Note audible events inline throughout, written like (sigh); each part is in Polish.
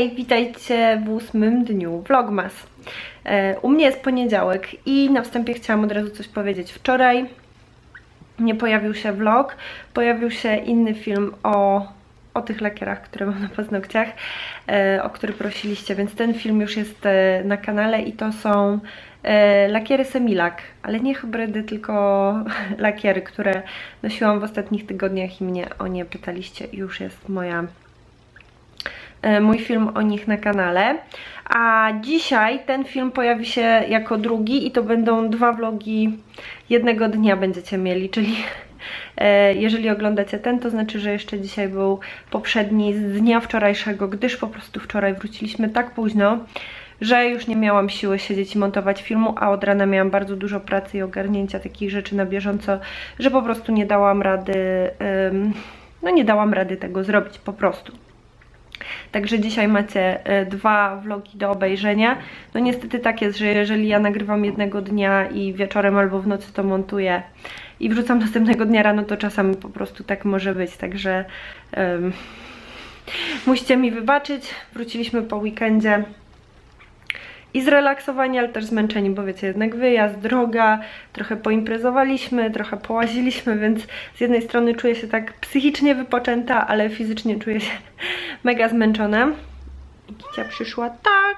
Hej, witajcie w ósmym dniu Vlogmas. E, U mnie jest poniedziałek i na wstępie chciałam od razu coś powiedzieć. Wczoraj nie pojawił się vlog, pojawił się inny film o, o tych lakierach, które mam na paznokciach, e, o który prosiliście, więc ten film już jest e, na kanale i to są lakiery Semilak, ale nie hybrydy, tylko (laughs) lakiery, które nosiłam w ostatnich tygodniach i mnie o nie pytaliście już jest moja mój film o nich na kanale. A dzisiaj ten film pojawi się jako drugi i to będą dwa vlogi jednego dnia będziecie mieli, czyli e, jeżeli oglądacie ten, to znaczy, że jeszcze dzisiaj był poprzedni z dnia wczorajszego, gdyż po prostu wczoraj wróciliśmy tak późno, że już nie miałam siły siedzieć i montować filmu, a od rana miałam bardzo dużo pracy i ogarnięcia takich rzeczy na bieżąco, że po prostu nie dałam rady, no nie dałam rady tego zrobić po prostu. Także dzisiaj macie e, dwa vlogi do obejrzenia. No niestety tak jest, że jeżeli ja nagrywam jednego dnia i wieczorem albo w nocy to montuję i wrzucam (laughs) następnego dnia rano, to czasami po prostu tak może być. Także em, (laughs) musicie mi wybaczyć. Wróciliśmy po weekendzie i zrelaksowani, ale też zmęczeni, bo wiecie, jednak wyjazd, droga, trochę poimprezowaliśmy, trochę połaziliśmy, więc z jednej strony czuję się tak psychicznie wypoczęta, ale fizycznie czuję się (laughs) mega zmęczona. Kicia przyszła tak.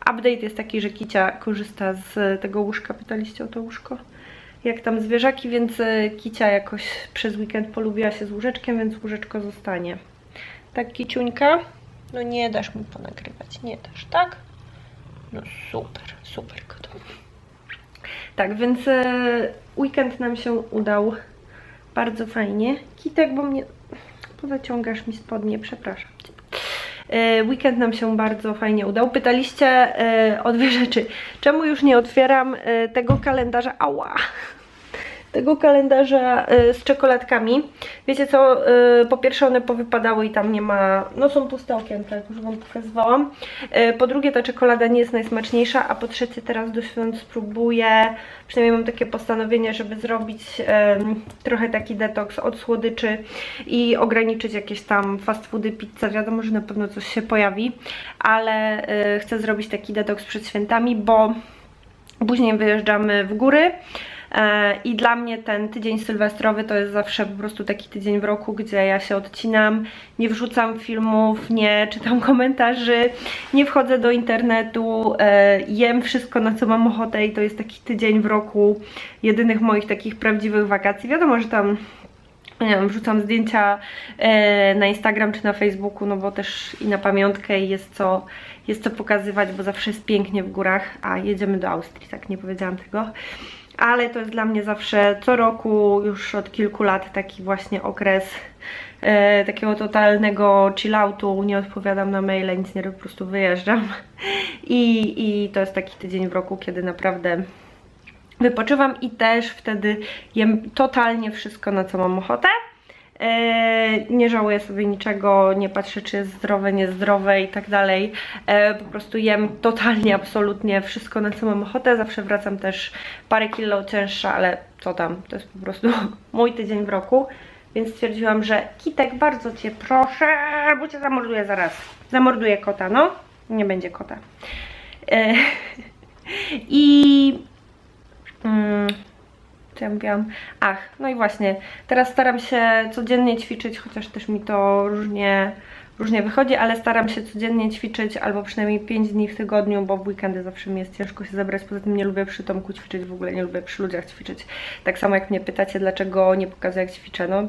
Update jest taki, że Kicia korzysta z tego łóżka. Pytaliście o to łóżko? Jak tam zwierzaki, więc e, Kicia jakoś przez weekend polubiła się z łóżeczkiem, więc łóżeczko zostanie. Tak, Kiciuńka? No nie dasz mi ponagrywać, nie dasz, tak? No super, super kotu. Tak, więc e, weekend nam się udał bardzo fajnie. Kitek, bo mnie pozaciągasz mi spodnie, przepraszam cię. E, Weekend nam się bardzo fajnie udał. Pytaliście e, o dwie rzeczy. Czemu już nie otwieram tego kalendarza? Ała! Tego kalendarza e, z czekoladkami. Wiecie co? e, Po pierwsze one powypadały i tam nie ma... No są puste okienka, jak już Wam pokazywałam. E, Po drugie ta czekolada nie jest najsmaczniejsza, a po trzecie teraz do świąt spróbuję, przynajmniej mam takie postanowienie, żeby zrobić trochę taki detoks od słodyczy i ograniczyć jakieś tam fast foody, pizza. Wiadomo, że na pewno coś się pojawi, ale chcę zrobić taki detoks przed świętami, bo później wyjeżdżamy w góry. E, I dla mnie ten tydzień sylwestrowy to jest zawsze po prostu taki tydzień w roku, gdzie ja się odcinam, nie wrzucam filmów, nie czytam (laughs) komentarzy, nie wchodzę do internetu, e, jem wszystko na co mam ochotę i to jest taki tydzień w roku jedynych moich takich prawdziwych wakacji. Wiadomo, że tam nie wiem, wrzucam zdjęcia e, na Instagram czy na Facebooku, no bo też i na pamiątkę jest co, jest co pokazywać, bo zawsze jest pięknie w górach, a jedziemy do Austrii, tak nie powiedziałam tego. Ale to jest dla mnie zawsze co roku, już od kilku lat taki właśnie okres e, takiego totalnego chilloutu, nie odpowiadam na maile, nic nie robię, po prostu wyjeżdżam. I, I to jest taki tydzień w roku, kiedy naprawdę wypoczywam i też wtedy jem totalnie wszystko, na co mam ochotę. Eee, nie żałuję sobie niczego, nie patrzę czy jest zdrowe, niezdrowe i tak dalej. Eee, po prostu jem totalnie, absolutnie wszystko, na co mam ochotę. Zawsze wracam też parę kilo cięższa, ale co tam, to jest po prostu (laughs) mój tydzień w roku. Więc stwierdziłam, że Kitek, bardzo Cię proszę, bo Cię zamorduję zaraz. Zamorduję kota, no. Nie będzie kota. Eee, (laughs) I Mm, co ja? Ach, no i właśnie, teraz staram się codziennie ćwiczyć, chociaż też mi to różnie, różnie wychodzi, ale staram się codziennie ćwiczyć albo przynajmniej 5 dni w tygodniu, bo w weekendy zawsze mi jest ciężko się zebrać. Poza tym nie lubię przy Tomku ćwiczyć, w ogóle nie lubię przy ludziach ćwiczyć. Tak samo jak mnie pytacie, dlaczego nie pokazuję jak ćwiczę, no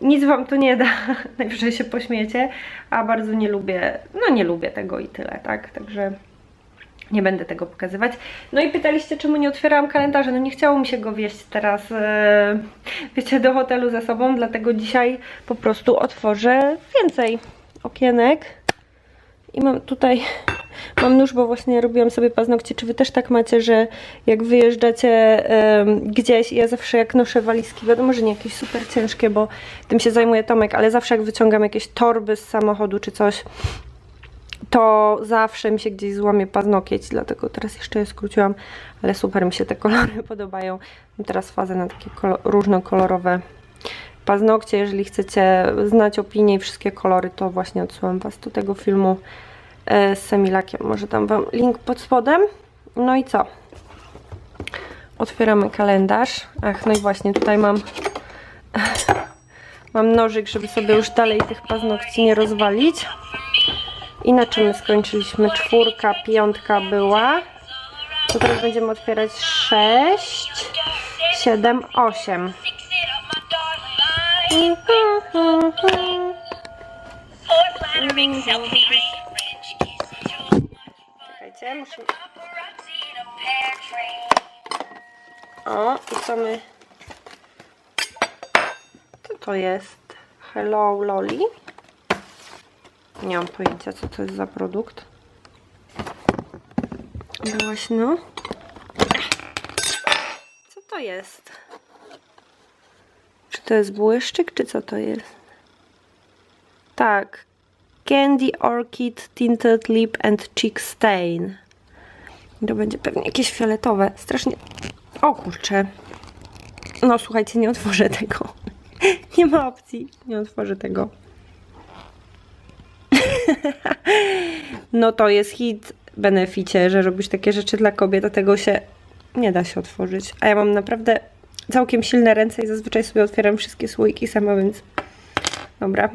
nic wam to nie da, (laughs) najwyżej się pośmiecie, a bardzo nie lubię, no nie lubię tego i tyle, tak? Także nie będę tego pokazywać. No i pytaliście, czemu nie otwierałam kalendarza. No nie chciało mi się go wieść teraz, e, wiecie, do hotelu ze sobą, dlatego dzisiaj po prostu otworzę więcej okienek. I mam tutaj, mam nóż, bo właśnie robiłam sobie paznokcie. Czy wy też tak macie, że jak wyjeżdżacie gdzieś, ja zawsze jak noszę walizki, wiadomo, że nie jakieś super ciężkie, bo tym się zajmuje Tomek, ale zawsze jak wyciągam jakieś torby z samochodu czy coś, to zawsze mi się gdzieś złamie paznokieć, dlatego teraz jeszcze je skróciłam, ale super mi się te kolory (laughs) podobają. Mam teraz fazę na takie kolo- różnokolorowe paznokcie. Jeżeli chcecie znać opinię i wszystkie kolory, to właśnie odsyłam Was do tego filmu e, z Semilakiem. Może dam Wam link pod spodem. No i co? Otwieramy kalendarz. Ach, no i właśnie tutaj mam (laughs) mam nożyk, żeby sobie już dalej tych paznokci nie rozwalić. I na czym my skończyliśmy? Czwórka, piątka była. To teraz będziemy otwierać 6, 7, 8. Czekajcie, musimy... O, i co my... Co to jest? Hello Loli? Nie mam pojęcia, co to jest za produkt. No właśnie, no. Co to jest? Czy to jest błyszczyk, czy co to jest? Tak. Candy Orchid Tinted Lip and Cheek Stain. To będzie pewnie jakieś fioletowe. Strasznie... O kurczę. No słuchajcie, nie otworzę tego. (laughs) Nie ma opcji. Nie otworzę tego. (laughs) No to jest hit beneficie, że robisz takie rzeczy dla kobiet, a tego się nie da się otworzyć. A ja mam naprawdę całkiem silne ręce i zazwyczaj sobie otwieram wszystkie słoiki sama, więc dobra,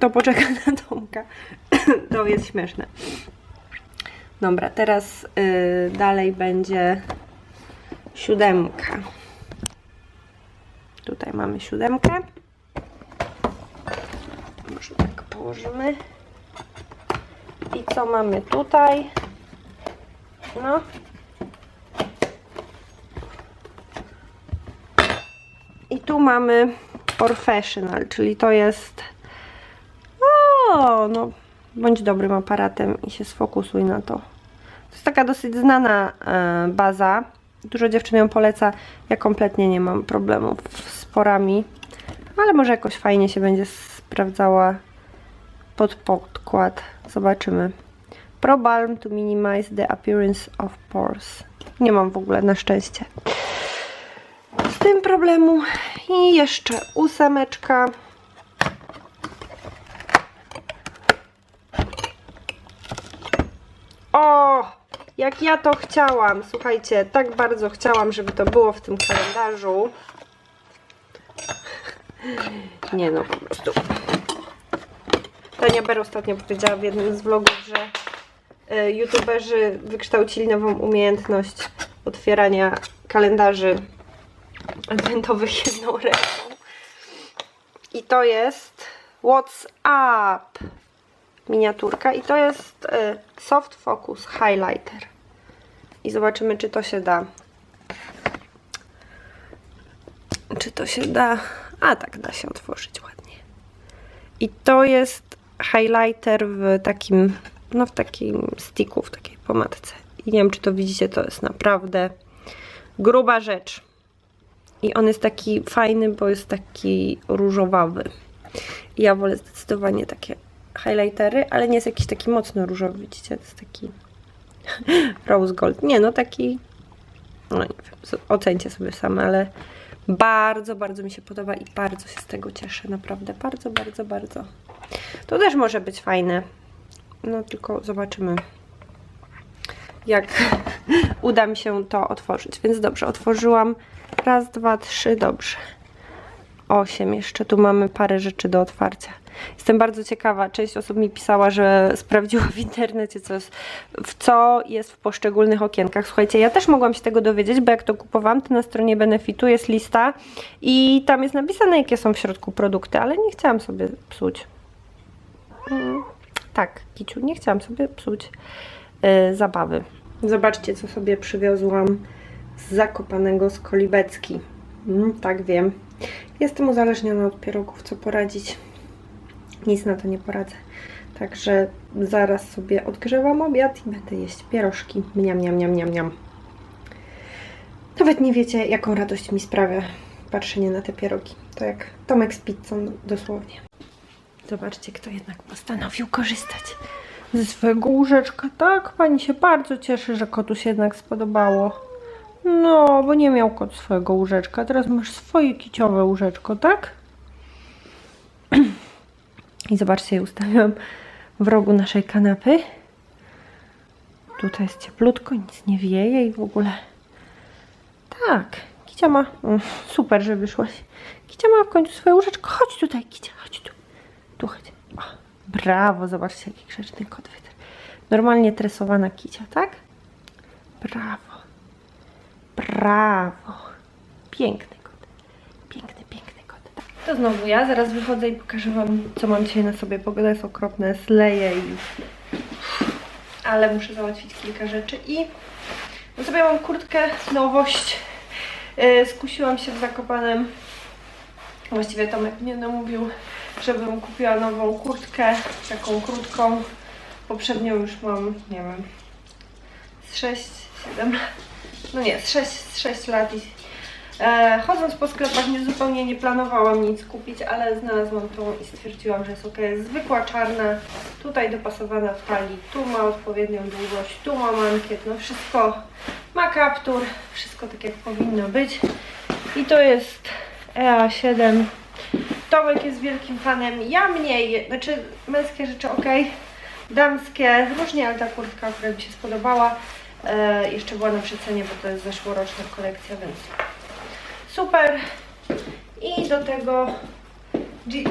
to poczeka na Tomka. (coughs) to jest śmieszne. Dobra, teraz y, dalej będzie siódemka. Tutaj mamy siódemkę. Może tak położymy. I co mamy tutaj? No. I tu mamy Professional, czyli to jest o, no bądź dobrym aparatem i się sfokusuj na to. To jest taka dosyć znana e, baza. Dużo dziewczyn ją poleca. Ja kompletnie nie mam problemów z porami, ale może jakoś fajnie się będzie sprawdzała pod podkład. Zobaczymy. Pro Balm to minimize the appearance of pores. Nie mam w ogóle na szczęście z tym problemu. I jeszcze ósemeczka. O! Jak ja to chciałam. Słuchajcie, tak bardzo chciałam, żeby to było w tym kalendarzu. Nie no, po prostu. Tania Ber ostatnio powiedziała w jednym z vlogów, że y, youtuberzy wykształcili nową umiejętność otwierania kalendarzy adwentowych jedną ręką. I to jest WhatsApp miniaturka i to jest y, Soft Focus Highlighter. I zobaczymy, czy to się da. Czy to się da? A tak, da się otworzyć ładnie. I to jest highlighter w takim, no w takim sticku, w takiej pomadce. I nie wiem, czy to widzicie, to jest naprawdę gruba rzecz. I on jest taki fajny, bo jest taki różowawy. I ja wolę zdecydowanie takie highlightery, ale nie jest jakiś taki mocno różowy, widzicie? To jest taki (laughs) rose gold. Nie, no taki no nie wiem, ocencie sobie same, ale bardzo, bardzo mi się podoba i bardzo się z tego cieszę, naprawdę, bardzo, bardzo, bardzo. To też może być fajne, no tylko zobaczymy, jak (laughs) uda mi się to otworzyć. Więc dobrze, otworzyłam raz, dwa, trzy, dobrze. Osiem, jeszcze tu mamy parę rzeczy do otwarcia. Jestem bardzo ciekawa. Część osób mi pisała, że sprawdziła w internecie, co jest, w co jest w poszczególnych okienkach. Słuchajcie, ja też mogłam się tego dowiedzieć, bo jak to kupowałam, to na stronie Benefitu jest lista i tam jest napisane, jakie są w środku produkty, ale nie chciałam sobie psuć. Mm, tak, Kiciu, nie chciałam sobie psuć yy, zabawy. Zobaczcie, co sobie przywiozłam z Zakopanego z Kolibecki. Mm, tak wiem. Jestem uzależniona od pierogów, co poradzić. Nic na to nie poradzę. Także zaraz sobie odgrzewam obiad i będę jeść pierożki. Mniam, mniam, mniam, mniam, mniam. Nawet nie wiecie, jaką radość mi sprawia patrzenie na te pierogi. To jak Tomek z pizzą dosłownie. Zobaczcie, kto jednak postanowił korzystać ze swojego łóżeczka. Tak, pani się bardzo cieszy, że kotu się jednak spodobało. No, bo nie miał kot swojego łóżeczka. Teraz masz swoje kiciowe łóżeczko, tak? (clears throat) I zobaczcie, ustawiłam w rogu naszej kanapy. Tutaj jest cieplutko, nic nie wieje i w ogóle. Tak, Kicia ma. Super, że wyszłaś. Kicia ma w końcu swoje łóżeczko. Chodź tutaj, Kicia, chodź tu. Tu chodź. O, brawo, zobaczcie, jaki grzeczny kot wyter. Normalnie tresowana Kicia, tak? Brawo. Brawo. Piękny kot. Piękny, piękny kot. Tak. To znowu ja. Zaraz wychodzę i pokażę Wam, co mam dzisiaj na sobie. Pogoda jest okropna, sleje i... Ale muszę załatwić kilka rzeczy i... No sobie mam kurtkę, nowość. Yy, skusiłam się w Zakopanem. Właściwie Tomek mnie namówił, żebym kupiła nową kurtkę, taką krótką. Poprzednią już mam, nie wiem, z 6, 7 lat. No nie, z 6, z 6 lat i e, chodząc po sklepach nie zupełnie nie planowałam nic kupić, ale znalazłam tą i stwierdziłam, że jest ok. Jest zwykła czarna, tutaj dopasowana w talii, tu ma odpowiednią długość, tu ma mankiet, no wszystko ma kaptur, wszystko tak jak powinno być. I to jest EA7. Tomek jest wielkim fanem, ja mniej, znaczy męskie rzeczy ok, damskie różnie, ale ta kurtka akurat mi się spodobała. E, jeszcze była na przecenie, bo to jest zeszłoroczna kolekcja, więc super. I do tego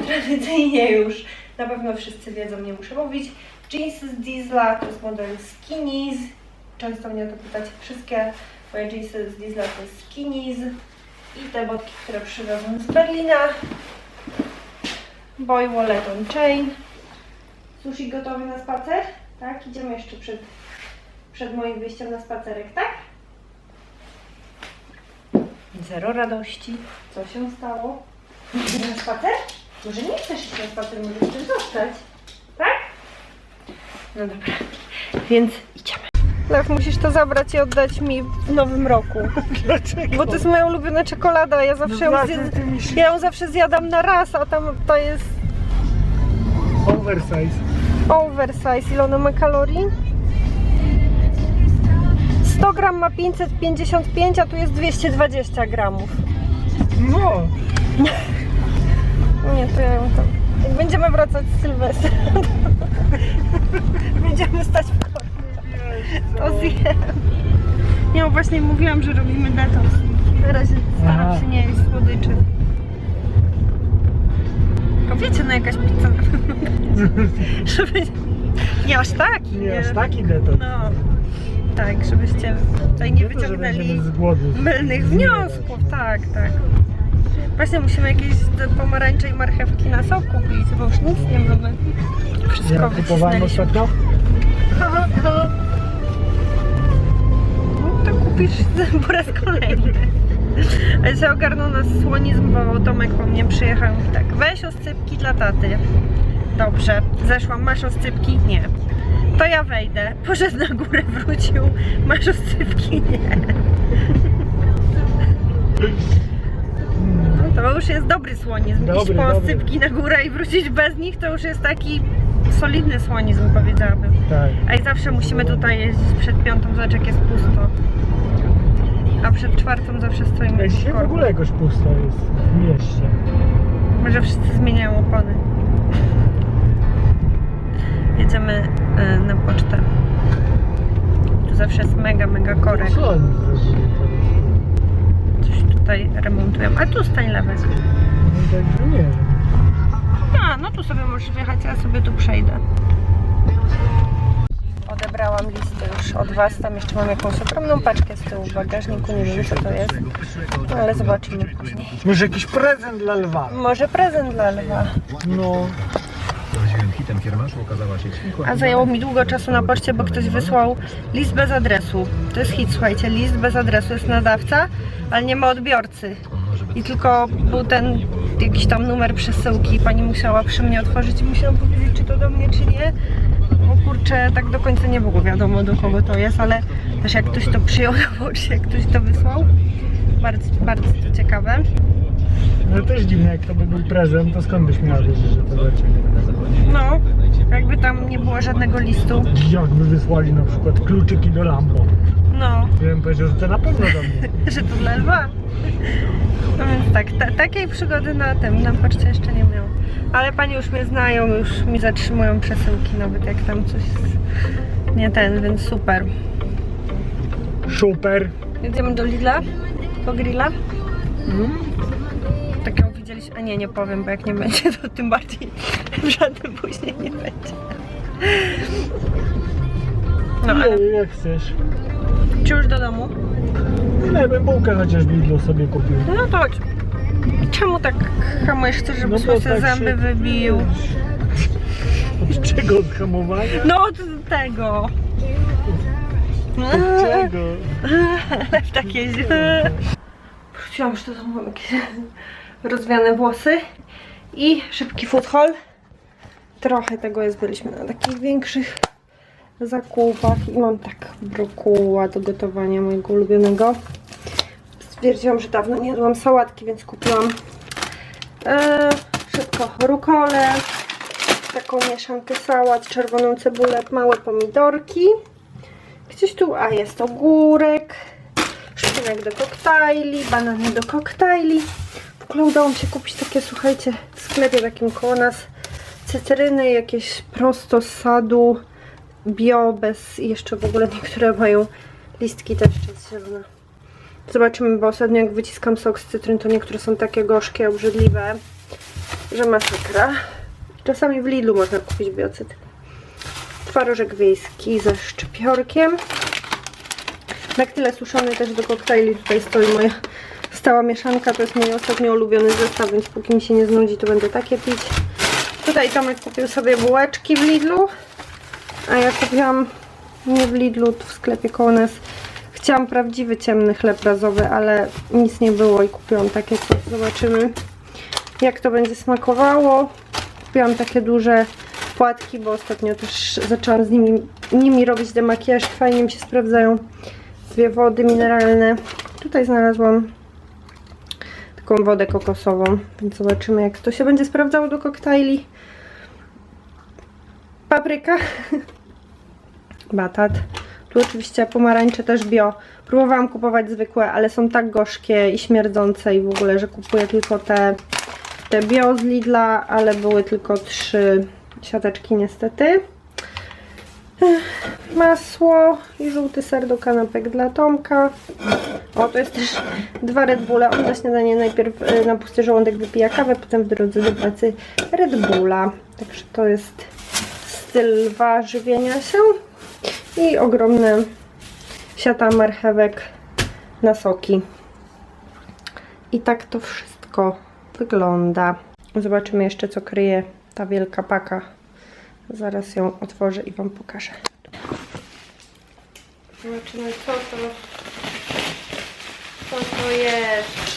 tradycyjnie już, na pewno wszyscy wiedzą, nie muszę mówić, jeansy z Diesla, to jest model Skinnies. Często mnie o to pytacie, wszystkie moje jeansy z Diesla to jest Skinnies. I te botki, które przywiozłam z Berlina. Boy Wallet on Chain. Sushi gotowy na spacer? Tak? Idziemy jeszcze przed, przed moim wyjściem na spacerek, tak? Zero radości. Co się stało? Idziemy na spacer? Może nie chcesz iść na spacer, możesz też zostać. Tak? No dobra. Więc idziemy. Lew, musisz to zabrać i oddać mi w nowym roku. (laughs) Dlaczego? Bo to jest moja ulubiona czekolada, ja zawsze, ją, No ty mi się- ja ją zawsze zjadam na raz, a tam to jest Oversize. oversize. Ile ona ma kalorii? 100 gram ma 555, a tu jest 220 gramów. No. (laughs) Nie, to ja ją tam... Jak będziemy wracać z Sylwestra, (laughs) będziemy stać w. To zjem. Ja właśnie mówiłam, że robimy detoks. Razie staram się nie jeść słodyczy. Tylko wiecie, no jakaś pizza. (laughs) Żeby... Nie aż taki, Nie aż taki detoks. No. Tak, żebyście tutaj nie że wyciągnęli mylnych wniosków. Tak, tak. Właśnie musimy jakieś pomarańcze i marchewki na sok kupić, bo już nic nie mamy. Wszystko Ja kupowałem ostatnio. No to kupisz (laughs) po raz kolejny. Ale się ogarnął nas słonizm, bo Tomek po mnie przyjechał i tak, weź oscypki dla taty. Dobrze, zeszłam, masz oscypki? Nie. To ja wejdę. Poszedł na górę, wrócił, masz oscypki? Nie. No to już jest dobry słonizm. Iść Dobry, po dobry. oscypki na górę i wrócić bez nich, to już jest taki solidny słonizm, powiedziałabym. Tak. A i zawsze musimy tutaj jeździć przed piątą, zobacz jak jest pusto. A przed czwartą zawsze stoimy w dzisiaj w korku. ogóle jakoś pusto jest w mieście. Może wszyscy zmieniają opony. Jedziemy na pocztę. Tu zawsze jest mega, mega korek. Coś tutaj remontują. A tu stań wiem. A, no tu sobie możesz wjechać, ja sobie tu przejdę. Odebrałam listy już od Was. Tam jeszcze mam jakąś ogromną paczkę z tyłu w bagażniku. Nie wiem co to jest, no, ale zobaczymy później. Może jakiś prezent dla lwa. Może prezent dla lwa. No. A zajęło mi długo czasu na poczcie, bo ktoś wysłał list bez adresu. To jest hit, słuchajcie, list bez adresu jest nadawca, ale nie ma odbiorcy. I tylko był ten jakiś tam numer przesyłki. Pani musiała przy mnie otworzyć i musiałam powiedzieć, czy to do mnie, czy nie. Bo kurczę, tak do końca nie było wiadomo do kogo to jest, ale też jak ktoś to przyjął (laughs) na poczcie, jak ktoś to wysłał. Bardzo, bardzo to ciekawe. Ale też dziwne, jak to by był prezent, to skąd byś miała wiedzieć, że to rzeczy? No, jakby tam nie było żadnego listu. Jakby wysłali na przykład kluczyki do Lambo. No, Ja bym powiedział, że to na pewno do mnie. (laughs) że to dla lwa. No więc tak, ta, takiej przygody na tym, na poczcie jeszcze nie miałam. Ale pani już mnie znają, już mi zatrzymują przesyłki, nawet jak tam coś jest nie ten, więc super. Super. Jedziemy do Lidla po grilla. Mm. Tak widzieliśmy, a nie, nie powiem, bo jak nie będzie, to tym bardziej (laughs) w żadnym później nie będzie. No ale Nie, jak chcesz. czy już do domu? Nie, bym bułkę chociaż Lidlu sobie kupił. No to chodź. Czemu tak hamujesz? Chcesz, żeby bo słońce tak zęby wybił? (laughs) Od czego? Od hamowania? No od tego. Od czego? (laughs) w takie Wróciłam już do domu, mam jakieś rozwiane włosy i szybki food. Trochę tego jest, byliśmy na takich większych zakupach i mam tak brokuła do gotowania mojego ulubionego. Stwierdziłam, że dawno nie jadłam sałatki, więc kupiłam e, szybko rukolę, taką mieszankę sałat, czerwoną cebulę, małe pomidorki. Gdzieś tu, a jest ogórek, szpinak do koktajli, banany do koktajli. W ogóle udało mi się kupić takie, słuchajcie, w sklepie takim koło nas cytryny, jakieś prosto z sadu, bio, bez, jeszcze w ogóle niektóre mają listki też jest zielone. Zobaczymy, bo ostatnio jak wyciskam sok z cytryn, to niektóre są takie gorzkie, obrzydliwe, że masakra. Czasami w Lidlu można kupić biocytry twarożek wiejski ze szczypiorkiem. Daktyle suszony też do koktajli. Tutaj stoi moja stała mieszanka. To jest mój ostatnio ulubiony zestaw, więc póki mi się nie znudzi, to będę takie pić. Tutaj Tomek kupił sobie bułeczki w Lidlu, a ja kupiłam nie w Lidlu, w sklepie koło nas. Chciałam prawdziwy ciemny chleb razowy, ale nic nie było i kupiłam takie. Zobaczymy jak to będzie smakowało. Kupiłam takie duże płatki, bo ostatnio też zaczęłam z nimi, nimi robić demakijaż. Fajnie mi się sprawdzają dwie wody mineralne. Tutaj znalazłam taką wodę kokosową, więc zobaczymy jak to się będzie sprawdzało do koktajli. Papryka, (laughs) batat. Tu oczywiście pomarańcze też bio. Próbowałam kupować zwykłe, ale są tak gorzkie i śmierdzące i w ogóle, że kupuję tylko te, te bio z Lidla, ale były tylko trzy siateczki niestety. Masło i żółty ser do kanapek dla Tomka. O, to jest też dwa Red Bulle. On na śniadanie najpierw e, na pusty żołądek wypija kawę, potem w drodze do pracy Red Bulla. Także to jest styl żywienia się. I ogromne siata marchewek na soki. I tak to wszystko wygląda. Zobaczymy jeszcze, co kryje ta wielka paka. Zaraz ją otworzę i Wam pokażę. Zobaczymy, co to, co to jest.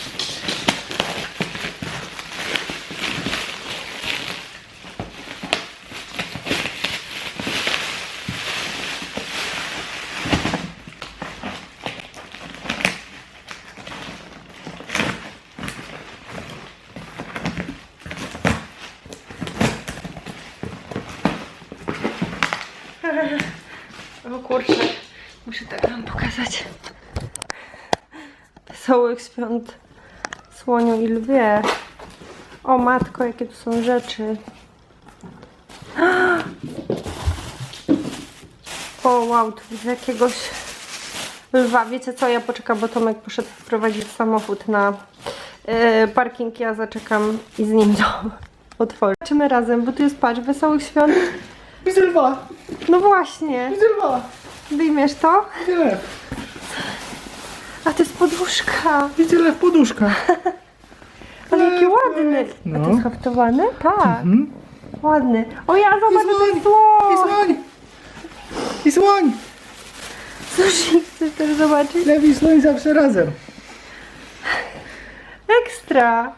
O kurczę, muszę tak Wam pokazać. Wesołych świąt słoniu i lwie. O matko, jakie tu są rzeczy. (gasps) O wow, tu widzę jakiegoś lwa. Wiecie co, ja poczekam, bo Tomek poszedł wprowadzić samochód na e, parking. Ja zaczekam i z nim to (laughs) otworzę. Zobaczymy razem, bo tu jest patrz, wesołych świąt. Widzę lwa! No właśnie. Widzę lwa! Wyjmiesz to? Lew! A to jest poduszka. Widzę lew poduszka! (laughs) Ale jaki ładny. A No. to jest haftowane? Tak. Mhm. Ładny. O ja zobacz, to jest I słoń. słoń! I słoń! Sushi, chcesz też zobaczyć? Lew i słoń zawsze razem. Ekstra.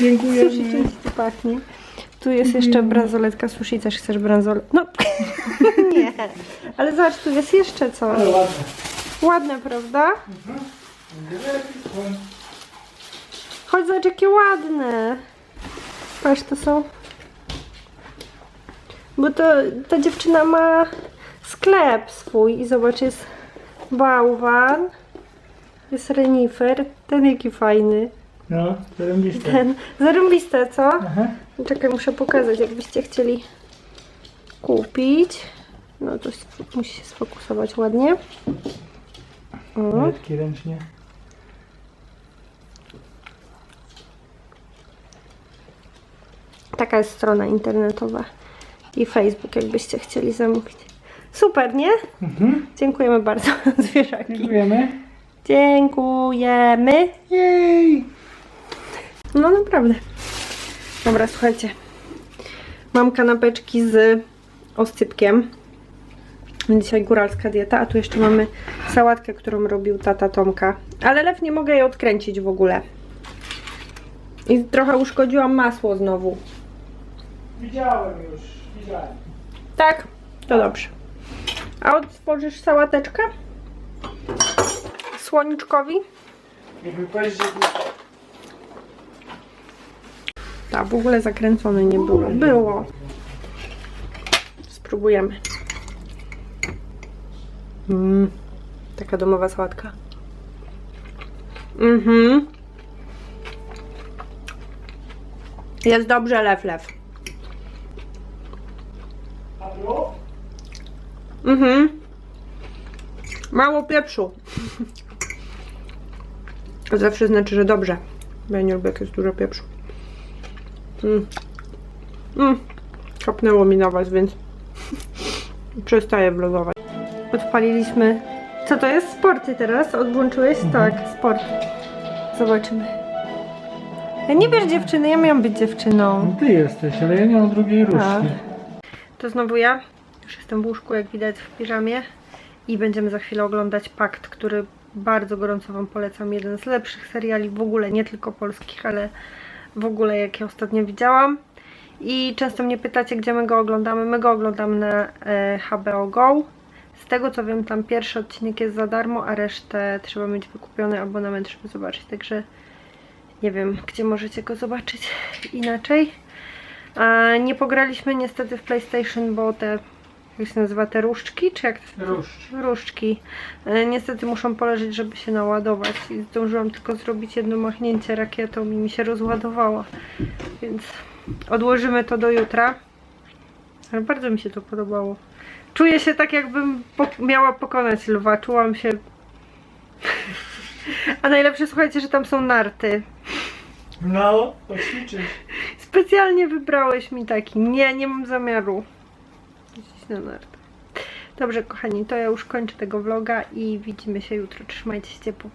Dziękuję. Sushi tu pachnie. Tu jest jeszcze bransoletka sushi, też chcesz bransoletkę? No, (laughs) nie. Ale zobacz, tu jest jeszcze coś. Ale ładne. Ładne, prawda? Chodź, zobacz, jakie ładne. Patrz, to są... Bo to ta dziewczyna ma sklep swój i zobacz, jest bałwan, jest renifer, ten jaki fajny, No, zarąbiste. ten, zarąbiste, co? Aha. Czekaj, muszę pokazać, jakbyście chcieli kupić. No to musi się sfokusować ładnie. Metki ręcznie. Taka jest strona internetowa i Facebook, jakbyście chcieli zamówić. Super, nie? Mhm. Dziękujemy bardzo, zwierzaki. Dziękujemy. Dziękujemy. Jej! No naprawdę. Dobra, słuchajcie. Mam kanapeczki z oscypkiem. Dzisiaj góralska dieta, a tu jeszcze mamy sałatkę, którą robił tata Tomka. Ale lew nie mogę jej odkręcić w ogóle. I trochę uszkodziłam masło znowu. Widziałem już, widziałem. Tak? To dobrze. A otworzysz sałateczkę? Słoniczkowi? Jakby powiedzieć, że Tak, w ogóle zakręcone nie było. Było. Spróbujemy. Mm, taka domowa sałatka. Mhm. Jest dobrze, lew, lew. Mhm. Mało pieprzu. To zawsze znaczy, że dobrze. Bo ja nie lubię, jak jest dużo pieprzu. Mm. Mm. Kopnęło mi na was, więc (laughs) przestaję vlogować. Odpaliliśmy. Co to jest? Sporty teraz? Odłączyłeś? Tak, sport. Zobaczymy. Ja nie wiesz dziewczyny, ja miałam być dziewczyną. No ty jesteś, ale ja nie mam drugiej Tak. różki. To znowu ja. Już jestem w łóżku, jak widać w piżamie. I będziemy za chwilę oglądać Pakt, który bardzo gorąco Wam polecam. Jeden z lepszych seriali w ogóle, nie tylko polskich, ale w ogóle jakie ostatnio widziałam. I często mnie pytacie, gdzie my go oglądamy. My go oglądamy na e, HBO Go. Z tego co wiem, tam pierwszy odcinek jest za darmo, a resztę trzeba mieć wykupiony abonament, żeby zobaczyć. Także nie wiem, gdzie możecie go zobaczyć inaczej. Nie pograliśmy niestety w PlayStation, bo te, jak się nazywa, te różdżki, czy jak Różdż. Różdżki. E, niestety muszą poleżeć, żeby się naładować i zdążyłam tylko zrobić jedno machnięcie rakietą i mi się rozładowała. Więc odłożymy to do jutra. Ale bardzo mi się to podobało. Czuję się tak, jakbym miała pokonać lwa. Czułam się... (laughs) A najlepsze, słuchajcie, że tam są narty. No, poćwiczyć. Specjalnie wybrałeś mi taki. Nie, nie mam zamiaru. Na nartach. Dobrze, kochani, to ja już kończę tego vloga i widzimy się jutro. Trzymajcie się ciepło.